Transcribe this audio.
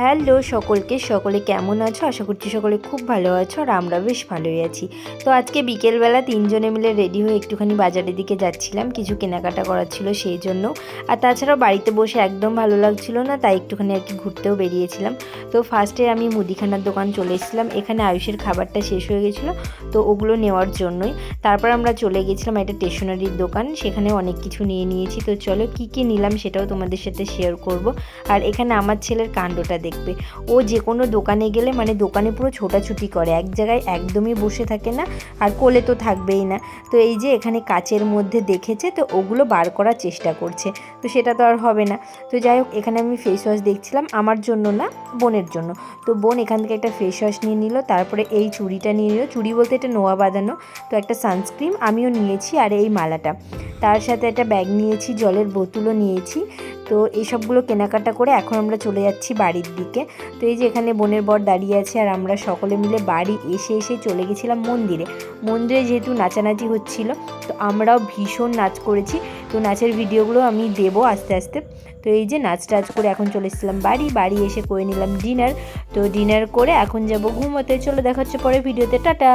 Hello সকলকে, সকলে কেমন আছো? আশা করছি সকলে খুব ভালো আছো আর আমরা বেশ ভালোই আছি। তো আজকে বিকেলবেলা তিনজনে মিলে রেডি হয়ে একটুখানি বাজারের দিকে যাচ্ছিলাম। কিছু কেনাকাটা করার ছিল সেই জন্য। আর তাছাড়াও বাড়িতে বসে একদম ভালো লাগছিল না, তাই একটুখানি আর কি ঘুরতেও বেরিয়েছিলাম। তো ফার্স্টে আমি মুদিখানার দোকান চলে এসেছিলাম। এখানে আয়ুষের খাবারটা শেষ হয়ে গেছিল, তো ওগুলো নেওয়ার জন্যই। তারপর আমরা চলে গেছিলাম একটা স্টেশনারির দোকান, সেখানে অনেক কিছু নিয়ে নিয়েছি। তো চলো কী কী নিলাম সেটাও তোমাদের সাথে শেয়ার করব। আর এখানে আমার ছেলের কাণ্ডটা দেখবে। ও যে কোনো দোকানে গেলে মানে দোকানে পুরো ছোটাছুটি করে। এক জায়গায় একদমই বসে থাকে না আর কোলে তো থাকবেই না। তো এই যে এখানে কাচের মধ্যে দেখেছে, তো ওগুলো বার করার চেষ্টা করছে। তো সেটা তো আর হবে না। তো যাই হোক, এখানে আমি ফেস ওয়াশ দেখছিলাম, আমার জন্য না, বোনের জন্য। তো বোন এখান থেকে একটা ফেস ওয়াশ নিয়ে নিল, তারপরে এই চুড়িটা নিয়ে নিল। চুড়ি বলতে এটা নোয়া বাঁধানো, তো একটা সানস্ক্রিন আমিও নিয়েছি আর এই মালাটা। তার সাথে একটা ব্যাগ নিয়েছি, জলের বোতলও নিয়েছি। তো এইসবগুলো কেনাকাটা করে এখন আমরা চলে যাচ্ছি বাড়ির দিকে। তো এই যে এখানে বোনের বর দাঁড়িয়ে আছে আর আমরা সকলে মিলে বাড়ি এসে এসে চলে গেছিলাম মন্দিরে। মন্দিরে যেহেতু নাচানাচি হচ্ছিল, তো আমরাও ভীষণ নাচ করেছি। তো নাচের ভিডিওগুলো আমি দেবো আস্তে আস্তে। তো এই যে নাচ টাচ করে এখন চলে এসেছিলাম বাড়ি বাড়ি এসে করে নিলাম ডিনার। তো ডিনার করে এখন যাব ঘুমোতে। চলো দেখা হচ্ছে পরে ভিডিওতে। টাটা!